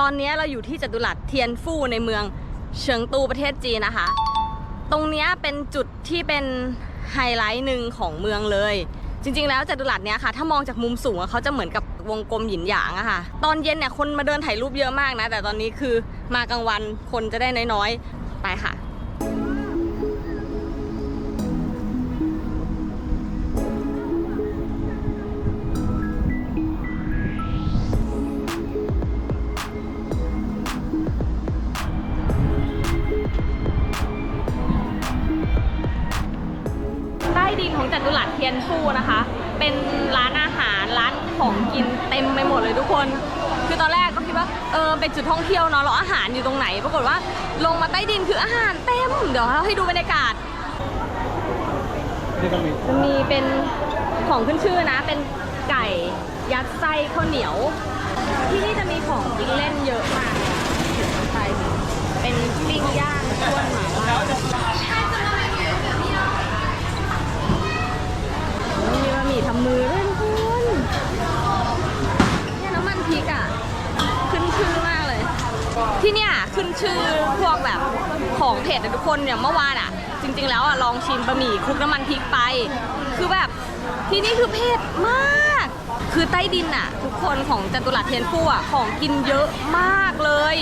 ตอนนี้เราอยู่ที่จตุรัสเทียนฟู่ในเมืองเฉิงตูประเทศจีนนะคะ ตรงเนี้ยเป็นจุดที่เป็นไฮไลท์หนึ่งของเมืองเลย จริง ๆ แล้วจตุรัสเนี้ยค่ะ ถ้ามองจากมุมสูงอะเขาจะเหมือนกับวงกลมหยินหยางอะค่ะ ตอนเย็นเนี่ยคนมาเดินถ่ายรูปเยอะมากนะ แต่ตอนนี้คือมากลางวันคนจะได้น้อยๆ ไปค่ะ ดินของจัตุรัสเทียนฟู่นะคะ เป็นร้านอาหารร้านของกินเต็มไปหมดเลยทุกคน คือตอนแรกก็คิดว่าเออเป็นจุดท่องเที่ยวเนาะแล้วอาหารอยู่ตรงไหน ปรากฏว่าลงมาใต้ดินคืออาหารเต็ม เดี๋ยวเราให้ดูบรรยากาศมีจะมีเป็นของขึ้นชื่อนะเป็นไก่ยัดไส้ข้าวเหนียว ที่นี่จะมีของกินเล่นเยอะมากเห็นไส้เป็นปิ้งย่างชวนหมาล่ามีบะหมี่ทำมือด้วยทุกคนเนี่ยน้ำมันพริกอะ ขึ้นชื่อมากเลย ที่เนี่ยขึ้นชื่อพวกแบบของเผ็ดอะทุกคนเนี่ยเมื่อวานอะจริง ๆ แล้วอะลองชิมบะหมี่คลุกน้ำมันพริกไป คือแบบที่นี่คือเผ็ดมาก คือใต้ดินอะทุกคนของจตุรัสเทียนฟู่อะของกินเยอะมากเลย